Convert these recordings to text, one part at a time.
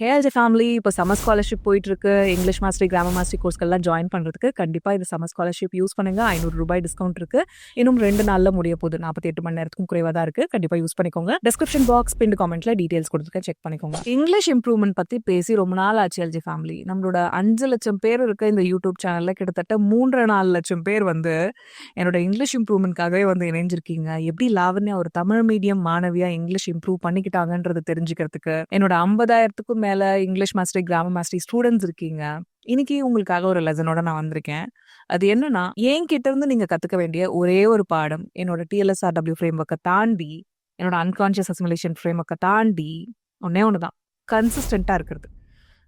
ஹேஎல்ஜி family இப்போ summer scholarship போயிட்டு இருக்கு இங்கிலீஷ் மாஸ்டரி கிராமர் மாஸ்டரி கோர்ஸ்கெல்லாம் ஜாயின் பண்ணுறதுக்கு கண்டிப்பாக இந்த சம்மர் ஸ்காலர்ஷிப் யூஸ் பண்ணுங்க. ஐநூறு ரூபாய் டிஸ்கவுண்ட் இருக்கு. இன்னும் ரெண்டு நாளில் முடிய போகுது. நாற்பத்தி எட்டு மணி நேரத்துக்கும் குறைவாக தான் இருக்கு. கண்டிப்பாக யூஸ் பண்ணிக்கோங்க. டிஸ்கிரிப்ஷன் பாக்ஸ் பின் கமெண்ட்ல டீடைல்ஸ் கொடுத்துருக்கேன் செக் பண்ணிக்கோங்க. இங்கிலீஷ் இம்ப்ரூவ்மெண்ட் பற்றி பேசி ரொம்ப நாள் ஆச்சு எல்ஜி ஃபேமிலி நம்மளோட அஞ்சு லட்சம் பேர் இருக்க இந்த யூடியூப் சேனலில் கிட்டத்தட்ட மூன்றரை நாலு லட்சம் பேர் வந்து என்னோட இங்கிலீஷ் இம்ப்ரூவ்மெண்ட்காகவே வந்து இணைஞ்சிருக்கீங்க. எப்படி லாவண்யா ஒரு தமிழ் மீடியம் மாணவியாக இங்கிலீஷ் இம்ப்ரூவ் பண்ணிக்கிட்டாங்கன்றது தெரிஞ்சுக்கிறதுக்கு என்னோட ஐம்பதாயிரத்துக்கும் மேலே English mastery grammar mastery students இருக்கீங்க. இன்னைக்கு உங்களுக்காக ஒரு லெசனோட நான் வந்திருக்கேன். அது என்னன்னா என் கிட்ட இருந்து நீங்க கத்துக்க வேண்டிய ஒரே ஒரு பாடம் என்னோட டிஎல்எஸ்ஆர் டபிள்யூ ஃப்ரேம் ஒர்க்கை தாண்டி என்னோட அன்கான்ஷியஸ் அசிமுலேஷன் ஃப்ரேம் ஒர்க்கை தாண்டி ஒன்னே ஒன்று தான் கன்சிஸ்டண்ட்டாக இருக்கிறது.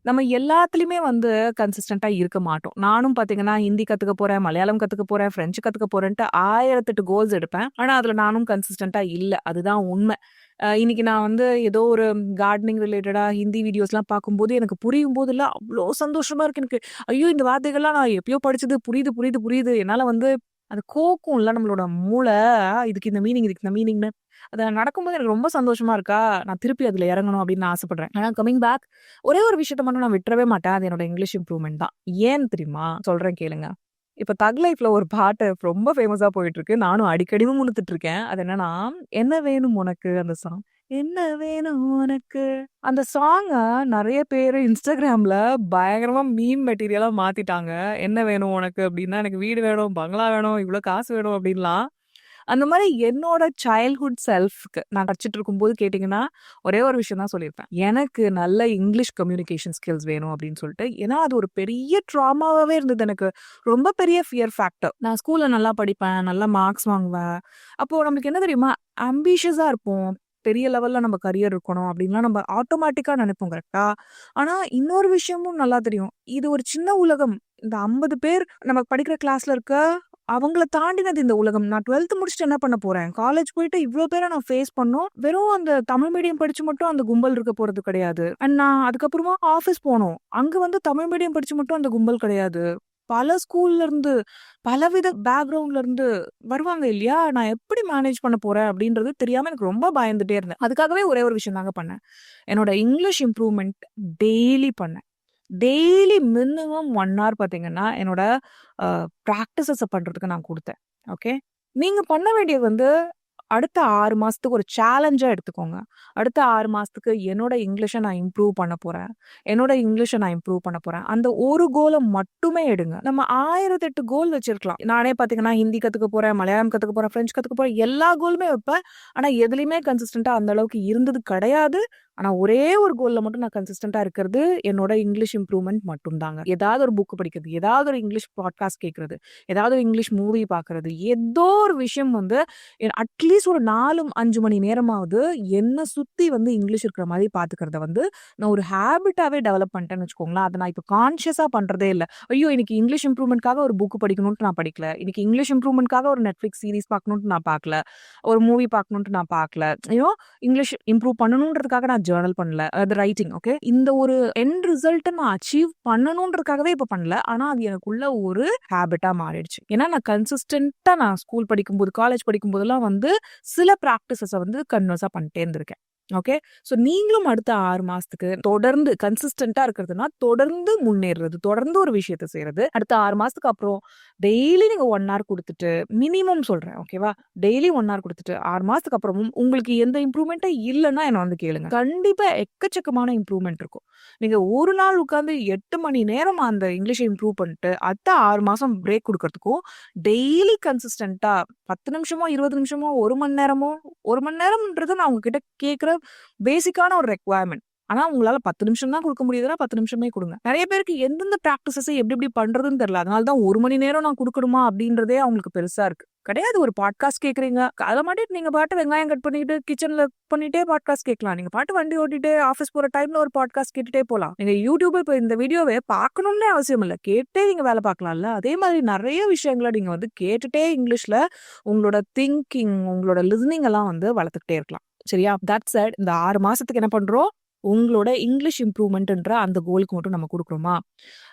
நம்ம எல்லாத்துலேயுமே வந்து கன்சிஸ்டண்ட்டாக இருக்க மாட்டோம். நானும் பார்த்தீங்கன்னா ஹிந்தி கற்றுக்க போகிறேன் மலையாளம் கற்றுக்க போகிறேன் ஃப்ரெஞ்சு கற்றுக்க போகிறேன்ட்டு ஆயிரத்தெட்டு கோல்ஸ் எடுப்பேன். ஆனால் அதில் நானும் கன்சிஸ்டண்ட்டாக இல்லை. அதுதான் உண்மை. இன்னைக்கு நான் வந்து ஏதோ ஒரு கார்டனிங் ரிலேட்டடாக ஹிந்தி வீடியோஸ்லாம் பார்க்கும்போது எனக்கு புரியும் போதெல்லாம் அவ்வளோ சந்தோஷமா இருக்கு எனக்கு. ஐயோ இந்த வார்த்தைகள்லாம் நான் எப்பயோ படிச்சது. புரியுது புரியுது புரியுது. என்னால் வந்து அது கோக்கும்ல நம்மளோட மூளை இதுக்கு இந்த மீனிங் இதுக்கு இந்த மீனிங்னு அது நடக்கும்போது எனக்கு ரொம்ப சந்தோஷமா இருக்கா? நான் திருப்பி அதில் இறங்கணும் அப்படின்னு நான் ஆசைப்படுறேன். ஆனால் கமிங் பேக் ஒரே ஒரு விஷயத்த மட்டும் நான் விட்டுறவே மாட்டேன். அது என்னோட இங்கிலீஷ் இம்ப்ரூவ்மெண்ட் தான். ஏன் தெரியுமா? சொல்கிறேன் கேளுங்க. இப்போ தக் லைஃப்பில் ஒரு பாட்டு ரொம்ப ஃபேமஸாக போயிட்டுருக்கு. நானும் அடிக்கடி முணுத்துட்ருக்கேன் அது என்னன்னா என்ன வேணும் உனக்கு? அந்த சாங் என்ன வேணும் உனக்கு? அந்த சாங்கை நிறைய பேர் இன்ஸ்டாகிராமில் பயங்கரமாக மீம் மெட்டீரியலாக மாற்றிட்டாங்க என்ன வேணும் உனக்கு? அப்படின்னா எனக்கு வீடு வேணும் பங்களா வேணும் இவ்வளோ காசு வேணும் அப்படின்லாம். அந்த மாதிரி என்னோட சைல்ட்ஹுட் செல்ஃப்க்கு நான் கடிச்சிட்டு இருக்கும்போது கேட்டிங்கன்னா ஒரே ஒரு விஷயம் தான் சொல்லியிருப்பேன். எனக்கு நல்ல இங்கிலீஷ் கம்யூனிகேஷன் ஸ்கில்ஸ் வேணும் அப்படின்னு சொல்லிட்டு. ஏன்னா அது ஒரு பெரிய ட்ராமாவே இருந்தது எனக்கு. ரொம்ப பெரிய ஃபியர் ஃபேக்டர் நான் ஸ்கூலில் நல்லா படிப்பேன் நல்லா மார்க்ஸ் வாங்குவேன். அப்போது நம்மளுக்கு என்ன தெரியுமா? அம்பிஷியஸாக இருப்போம். பெரிய லெவலில் நம்ம கரியர் இருக்கணும் அப்படின்லாம் நம்ம ஆட்டோமேட்டிக்காக நினைப்போம் கரெக்டாக ஆனால் இன்னொரு விஷயமும் நல்லா தெரியும். இது ஒரு சின்ன உலகம். இந்த ஐம்பது பேர் நம்ம படிக்கிற கிளாஸில் இருக்க அவங்கள தாண்டினது இந்த உலகம். நான் டுவெல்த் முடிச்சுட்டு என்ன பண்ண போறேன்? காலேஜ் போயிட்டு இவ்வளோ பேரை நான் ஃபேஸ் பண்ணோம். வெறும் அந்த தமிழ் மீடியம் படிச்சு மட்டும் அந்த கும்பல் இருக்க போறது கிடையாது. அண்ட் நான் அதுக்கப்புறமா ஆஃபீஸ் போனோம். அங்க வந்து தமிழ் மீடியம் படிச்சு மட்டும் அந்த கும்பல் கிடையாது. பல ஸ்கூல்ல இருந்து பலவித பேக்ரவுண்ட்ல இருந்து வருவாங்க இல்லையா? நான் எப்படி மேனேஜ் பண்ண போறேன் அப்படின்றது தெரியாம எனக்கு ரொம்ப பயந்துட்டே இருந்தேன். அதுக்காகவே ஒரே ஒரு விஷயம் தாங்க பண்ணேன். என்னோட இங்கிலீஷ் இம்ப்ரூவ்மெண்ட் டெய்லி பண்ணேன். டெய்லி மினிமம் ஒன் ஹவர் பார்த்தீங்கன்னா என்னோட ப்ராக்டிசஸை பண்ணுறதுக்கு நான் கொடுத்தேன். ஓகே? நீங்கள் பண்ண வேண்டியது வந்து அடுத்த ஆறு மாதத்துக்கு ஒரு சேலஞ்சாக எடுத்துக்கோங்க. அடுத்த ஆறு மாதத்துக்கு என்னோட இங்கிலீஷை நான் இம்ப்ரூவ் பண்ண போகிறேன் என்னோட இங்கிலீஷை நான் இம்ப்ரூவ் பண்ண போகிறேன் அந்த ஒரு கோலை மட்டுமே எடுங்க. நம்ம ஆயிரத்தெட்டு கோல் வச்சிருக்கலாம். நானே பார்த்தீங்கன்னா ஹிந்தி கற்றுக்க போகிறேன் மலையாளம் கற்றுக்க போகிறேன் ஃப்ரெஞ்சு கற்றுக்க போகிறேன் எல்லா கோலுமே வைப்பேன். ஆனால் எதுலேயுமே கன்சிஸ்டண்ட்டாக அந்த அளவுக்கு இருந்தது கிடையாது. ஆனால் ஒரே ஒரு கோலில் மட்டும் நான் கன்சிஸ்டண்ட்டாக இருக்கிறது என்னோட இங்கிலீஷ் இம்ப்ரூவ்மெண்ட் மட்டும்தாங்க. ஏதாவது ஒரு புக்கு படிக்கிறது ஏதாவது ஒரு இங்கிலீஷ் பாட்காஸ்ட் கேட்குறது ஏதாவது ஒரு இங்கிலீஷ் மூவி பார்க்குறது ஏதோ ஒரு விஷயம் வந்து அட்லீஸ்ட் ஒரு நாலு அஞ்சு மணி நேரமாவது என்னை சுற்றி வந்து இங்கிலீஷ் இருக்கிற மாதிரி பார்த்துக்கிறத வந்து நான் ஒரு ஹேபிட்டாகவே டெவலப் பண்ணிட்டேன்னு வச்சுக்கோங்களேன். அதை நான் இப்போ கான்ஷியஸாக பண்ணுறதே இல்லை. ஐயோ இன்னைக்கு இங்கிலீஷ் இம்ப்ரூவ்மெண்ட்காக ஒரு புக்கு படிக்கணும்னு நான் படிக்கல. இன்னைக்கு இங்கிலீஷ் இம்ப்ரூவ்மெண்ட்காக ஒரு நெட்ஃப்ளிக்ஸ் சீரிஸ் பார்க்கணுன்ட்டு நான் பார்க்கல. ஒரு மூவி பார்க்கணுன்ட்டு நான் பார்க்கல. ஐயோ இங்கிலீஷ் இம்ப்ரூவ் பண்ணணுன்றதுக்காக நான் ஜேர்னல் பண்ணல. அது ரைட்டிங் ஓகே இந்த ஒரு எண்ட் ரிசல்ட்டை நான் அச்சீவ் பண்ணணுன்றதுக்காகவே இப்போ பண்ணல. ஆனால் அது எனக்குள்ள ஒரு ஹேபிட்டாக மாறிடுச்சு. ஏன்னா நான் கன்சிஸ்டண்ட்டாக நான் ஸ்கூல் படிக்கும்போது காலேஜ் படிக்கும்போதெல்லாம் வந்து சில ப்ராக்டிசஸை வந்து கன்வர்ஸாக பண்ணிட்டே இருந்திருக்கேன். ஓகே? ஸோ நீங்களும் அடுத்த ஆறு மாசத்துக்கு தொடர்ந்து கன்சிஸ்டண்டா இருக்கிறதுனா தொடர்ந்து முன்னேறுறது தொடர்ந்து ஒரு விஷயத்த செய்யறது அடுத்த ஆறு மாசத்துக்கு அப்புறம் டெய்லி நீங்க ஒன் ஹவர் கொடுத்துட்டு மினிமம் சொல்றேன் ஓகேவா டெய்லி ஒன் ஹவர் கொடுத்துட்டு ஆறு மாசத்துக்கு அப்புறமும் உங்களுக்கு எந்த இம்ப்ரூவ்மெண்ட்டும் இல்லைன்னா என்ன வந்து கேளுங்க. கண்டிப்பா எக்கச்சக்கமான இம்ப்ரூவ்மெண்ட் இருக்கும். நீங்க ஒரு நாள் உட்காந்து எட்டு மணி நேரம் அந்த இங்கிலீஷை இம்ப்ரூவ் பண்ணிட்டு அடுத்த ஆறு மாசம் பிரேக் கொடுக்கறதுக்கும் டெய்லி கன்சிஸ்டண்டா பத்து நிமிஷமோ இருபது நிமிஷமோ ஒரு மணி நேரமோ ஒரு மணி நேரம்ன்றதை நான் உங்ககிட்ட கேட்குற பேசிக்கான ஒரு ரெக்குவயர்மெண்ட் ஆனா உங்களால பத்து நிமிஷம் தான் கொடுக்க முடியுதுன்னா பத்து நிமிஷமே கொடுங்க. நிறைய பேருக்கு எந்தெந்த ப்ராக்டிசஸை எப்படி எப்படி பண்றதுன்னு தெரியல. அதனால தான் ஒரு மணி நேரம் நான் கொடுக்கணுமா அப்படின்றதே அவங்களுக்கு பெருசா இருக்கு. கிடையாது ஒரு பாட்காஸ்ட் கேட்குறீங்க அதை மாட்டிட்டு நீங்க பாட்டு வெங்காயம் கட் பண்ணிட்டு கிச்சனில் பண்ணிட்டே பாட்காஸ்ட் கேட்கலாம். நீங்க பாட்டு வண்டி ஓட்டிட்டு ஆஃபீஸ் போற டைம்ல ஒரு பாட்காஸ்ட் கேட்டுட்டே போகலாம் நீங்க யூடியூப் இப்போ இந்த வீடியோவை பார்க்கணும்னே அவசியம் இல்லை. கேட்டே நீங்க வேலை பார்க்கலாம்ல. அதே மாதிரி நிறைய விஷயங்களை நீங்க வந்து கேட்டுட்டே இங்கிலீஷ்ல உங்களோட திங்கிங் உங்களோட லிசனிங் எல்லாம் வந்து வளர்த்துக்கிட்டே இருக்கலாம். சரியா தட் சைட் இந்த ஆறு மாசத்துக்கு என்ன பண்றோம் உங்களோட இங்கிலீஷ் இம்ப்ரூவ்மெண்ட்ன்ற அந்த கோலுக்கு மட்டும் நம்ம கொடுக்குறோமா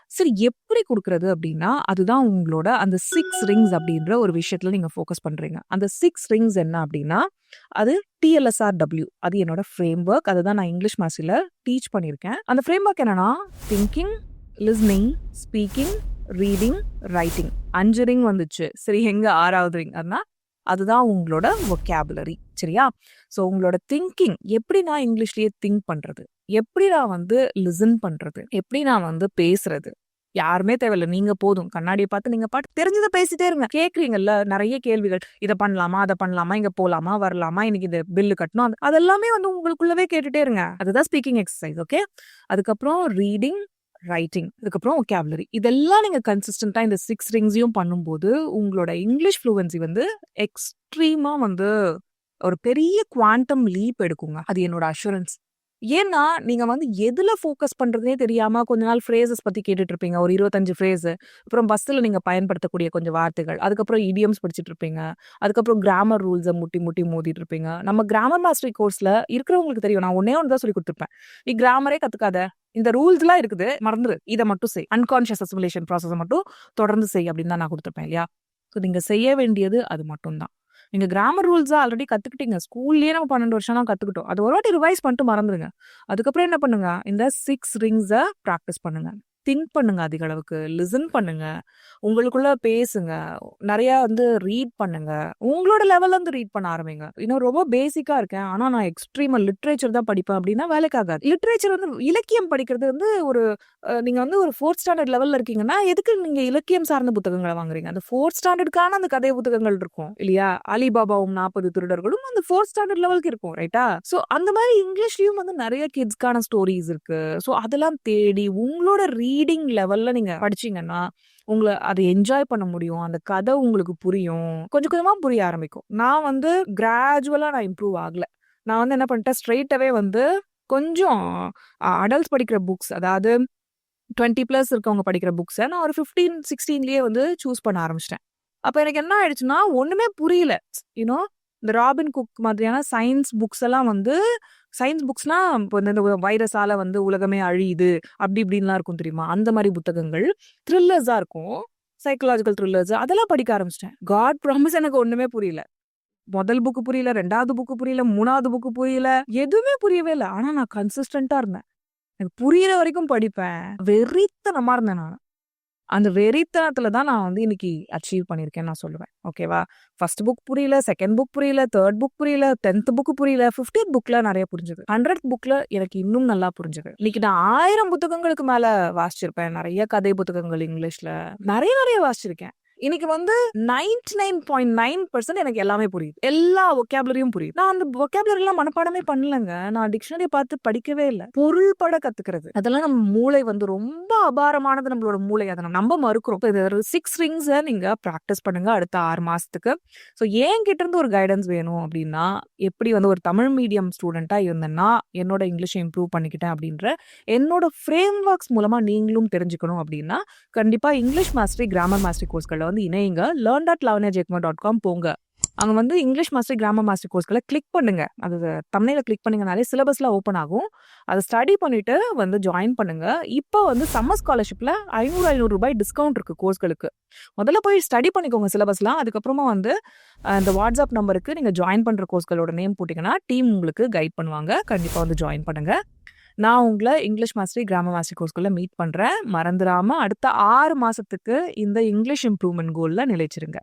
சரி எப்படி கொடுக்குறது அப்படின்னா அதுதான் உங்களோட அந்த சிக்ஸ் ரிங்ஸ் அப்படின்ற ஒரு விஷயத்துல நீங்க ஃபோக்கஸ் பண்றீங்க. அந்த சிக்ஸ் ரிங்ஸ் என்ன அப்படின்னா அது டிஎல்எஸ்ஆர்டபிள்யூ. அது என்னோட ஃப்ரேம் வொர்க். அதுதான் நான் இங்கிலீஷ் மாசில டீச் பண்ணியிருக்கேன். அந்த ஃப்ரேம் ஒர்க் என்னன்னா, thinking, listening, speaking, reading, writing. அஞ்சு ரிங் வந்துச்சு. சரி எங்க ஆறாவது ரிங் அப்டின்னா, அதுதான் உங்களோட ஒக்கேபுலரி சரியா? ஸோ உங்களோட திங்கிங் எப்படி நான் இங்கிலீஷ்லேயே திங்க் பண்ணுறது எப்படி நான் வந்து லிசன் பண்ணுறது எப்படி நான் வந்து பேசுறது? யாருமே தேவையில்ல. நீங்க போதும். கண்ணாடியை பார்த்து நீங்க பாட்டு தெரிஞ்சதை பேசிட்டே இருங்க. கேட்குறீங்கல்ல நிறைய கேள்விகள். இதை பண்ணலாமா? அதை பண்ணலாமா? இங்க போலாமா? வரலாமா? இன்னைக்கு இந்த பில்லு கட்டணும். அது அதெல்லாமே வந்து உங்களுக்குள்ளவே கேட்டுட்டே இருங்க. அதுதான் ஸ்பீக்கிங் எக்ஸசைஸ் ஓகே. அதுக்கப்புறம் ரீடிங், ரைட்டிங். அதுக்கப்புறம் வொக்காபுலரி. இதெல்லாம் நீங்க கன்சிஸ்டண்ட்டாக இந்த சிக்ஸ் ரிங்ஸையும் பண்ணும்போது, உங்களோட இங்கிலீஷ் ஃப்ளூவன்சி வந்து எக்ஸ்ட்ரீமா வந்து ஒரு பெரிய குவாண்டம் லீப் எடுக்குங்க. அது என்னோட அஷூரன்ஸ் ஏன்னா, நீங்க வந்து எதுல ஃபோக்கஸ் பண்றதுனே தெரியாம கொஞ்ச நாள் ஃப்ரேசஸ் பத்தி கேட்டுட்டு இருப்பீங்க. ஒரு 25 ஃப்ரேஸ். அப்புறம் பஸ்ஸில் நீங்க பயன்படுத்தக்கூடிய கொஞ்சம் வார்த்தைகள். அதுக்கப்புறம் இடியம்ஸ் படிச்சுட்டு இருப்பீங்க. அதுக்கப்புறம் கிராமர் ரூல்ஸை முட்டி முட்டி மோதிட்டு இருப்பீங்க. நம்ம கிராமர் மாஸ்டரி கோர்ஸ்ல இருக்கிறவங்களுக்கு தெரியும். நான் ஒன்னே ஒன்று தான் சொல்லி கொடுத்துருப்பேன் நீ கிராமரே கத்துக்காத. இந்த ரூல்ஸ்லாம் இருக்குது. மறந்துரு. இதை மட்டும் செய். அன்கான்ஷியஸ் அசிமுலேஷன் ப்ராசஸை மட்டும் தொடர்ந்து செய் அப்படின்னு தான் நான் கொடுத்துருப்பேன் இல்லையா? ஸோ நீங்க செய்ய வேண்டியது அது மட்டும்தான் நீங்கள் கிராமர் ரூல்ஸாக ஆல்ரெடி கற்றுக்கிட்டீங்க ஸ்கூல்லேயே நம்ம 12 வருஷம்லாம் கற்றுக்கிட்டோம் அது ஒரு வாட்டி ரிவைஸ் பண்ணிட்டு மறந்துடுங்க அதுக்கப்புறம் என்ன பண்ணுங்க? இந்த சிக்ஸ் ரிங்ஸை ப்ராக்டிஸ் பண்ணுங்க. திங்க் பண்ணுங்க அதிக அளவுக்கு. லிசன் பண்ணுங்க. உங்களுக்குள்ள பேசுங்க. நிறைய வந்து ரீட் பண்ணுங்க. உங்களோட லெவல்ல இருந்து ரீட் பண்ண ஆரம்பிங்க. இன்னும் ரொம்ப பேசிக்கா இருக்கேன். ஆனா நான் எக்ஸ்ட்ரீமா லிட்ரேச்சர் தான் படிப்பேன் அப்படின்னா வேலைக்காக லிட்ரேச்சர் வந்து இலக்கியம் படிக்கிறது வந்து ஒரு நீங்க வந்து ஒரு ஃபோர்த் ஸ்டாண்டர்ட் லெவல்ல இருக்கீங்கன்னா, எதுக்கு நீங்க இலக்கியம் சார்ந்த புத்தகங்களை வாங்குறீங்க? அந்த ஃபோர்த் ஸ்டாண்டர்டுக்கான அந்த கதை புத்தகங்கள் இருக்கும். இல்லையா? அலிபாபாவும் 40 திருடர்களும் அந்த ஃபோர்த் ஸ்டாண்டர்ட் லெவலுக்கு இருக்கும். ரைட்டா? ஸோ அந்த மாதிரி இங்கிலீஷ்லயும் வந்து நிறைய கிட்ஸ்க்கான ஸ்டோரீஸ் இருக்கு. ஸோ அதெல்லாம் தேடி உங்களோட ரீடிங் லெவல்ல நீங்க படிச்சீங்கன்னா, உங்களை அதை என்ஜாய் பண்ண முடியும். அந்த கதை உங்களுக்கு புரியும். கொஞ்சம் கொஞ்சமா புரிய ஆரம்பிக்கும். நான் வந்து கிராஜுவலா நான் இம்ப்ரூவ் ஆகல. நான் வந்து என்ன பண்ணிட்டேன், ஸ்ட்ரெயிட்டவே வந்து கொஞ்சம் அ அடல்ட்ஸ் படிக்கிற புக்ஸ் அதாவது 20 பிளஸ் இருக்கவங்க படிக்கிற புக்ஸை நான் ஒரு 15, 16லயே வந்து சூஸ் பண்ண ஆரம்பிச்சிட்டேன் அப்போ எனக்கு என்ன ஆயிடுச்சுன்னா, ஒன்றுமே புரியல. யூனோ இந்த ராபின் குக் மாதிரியான சயின்ஸ் புக்ஸ் எல்லாம் வந்து சயின்ஸ் புக்ஸ்னா இப்போ இந்த வைரஸால வந்து உலகமே அழியுது. அப்படி இப்படின்லாம் இருக்கும் தெரியுமா? அந்த மாதிரி புத்தகங்கள். த்ரில்லர்ஸா இருக்கும். சைக்காலஜிக்கல் த்ரில்லர்ஸ் அதெல்லாம் படிக்க ஆரம்பிச்சிட்டேன் காட் ப்ராமிஸ் எனக்கு ஒண்ணுமே புரியல. முதல் புக்கு புரியல, ரெண்டாவது புக்கு புரியல, மூணாவது புக்கு புரியல. எதுவுமே புரியவே இல்லை ஆனா நான் கன்சிஸ்டன்ட்டா இருந்தேன். எனக்கு புரியிற வரைக்கும் படிப்பேன். வெறித்தனமா இருந்தேன் நான் அந்த வெறித்தனத்துல தான் நான் வந்து இன்னைக்கு அச்சீவ் பண்ணியிருக்கேன்னு நான் சொல்லுவேன். ஓகேவா? ஃபர்ஸ்ட் புக் புரியல, செகண்ட் புக் புரியல, தேர்ட் புக் புரியல, 10த் புக் புரியல, 15த் புக்ல நிறைய புரிஞ்சது. 100த் புக்ல எனக்கு இன்னும் நல்லா புரிஞ்சது. இன்னைக்கு நான் ஆயிரம் புத்தகங்களுக்கு மேல வாசிச்சிருப்பேன். நிறைய கதை புத்தகங்கள் இங்கிலீஷ்ல. நிறைய நிறைய வாசிச்சிருக்கேன். இன்னைக்கு வந்து 99.9% எனக்கு எல்லாமே புரியுது. எல்லா ஒகேபுலரியும் புரியுது. நான் அந்த வொக்காபுலரிலாம் மனப்பாடமே பண்ணலங்க. நான் டிக்ஷனரி பார்த்து படிக்கவே இல்லை பொருள் பட கத்துக்கிறது. அதெல்லாம் நம்ம மூளை வந்து ரொம்ப அபாரமானது நம்மளோட மூளை. அதை நம்ம மறுக்கிறோம். இது ஒரு 6 நீங்க ப்ராக்டிஸ் பண்ணுங்க அடுத்த ஆறு மாசத்துக்கு. ஸோ என்கிட்ட இருந்து ஒரு கைடன்ஸ் வேணும் அப்படின்னா எப்படி வந்து ஒரு தமிழ் மீடியம் ஸ்டூடெண்ட்டாக இருந்தேன்னா, என்னோட இங்கிலீஷை இம்ப்ரூவ் பண்ணிக்கிட்டேன் அப்படின்ற என்னோட ஃப்ரேம் ஒர்க்ஸ் மூலமா நீங்களும் தெரிஞ்சுக்கணும் அப்படின்னா கண்டிப்பா இங்கிலீஷ் மாஸ்டரி, கிராமர் மாஸ்டரி கோர்ஸ்களில் வந்து இணையுங்க. காம் போங்க. அங்கே வந்து இங்கிலீஷ் மாஸ்டர் கிராமர் மாஸ்டரி கோர்ஸ்களை கிளிக் பண்ணுங்க. அது தமிழில் கிளிக் பண்ணிங்கனாலே சிலபஸ்லாம் ஓப்பன் ஆகும். அதை ஸ்டடி பண்ணிட்டு வந்து ஜாயின் பண்ணுங்க. இப்போ வந்து சம்மர் ஸ்காலர்ஷிப்ல ஐநூறு ஐநூறு ரூபாய் டிஸ்கவுண்ட் இருக்கு கோர்ஸ்களுக்கு. முதல்ல போய் ஸ்டடி பண்ணிக்கோங்க சிலபஸ்லாம். அதுக்கப்புறமா வந்து இந்த வாட்ஸ்அப் நம்பருக்கு நீங்க ஜாயின் பண்ற கோர்ஸ்களோட நேம் போட்டிங்கன்னா டீம் உங்களுக்கு கைட் பண்ணுவாங்க. கண்டிப்பா வந்து ஜாயின் பண்ணுங்க. நான் உங்களை இங்கிலீஷ் மாஸ்டரி, கிராமர் மாஸ்டரி கோர்ஸ்குள்ளே மீட் பண்ணுறேன் மறந்துடாமல் அடுத்த ஆறு மாதத்துக்கு இந்த இங்கிலீஷ் இம்ப்ரூவ்மெண்ட் கோலில் நிலைச்சிருங்க.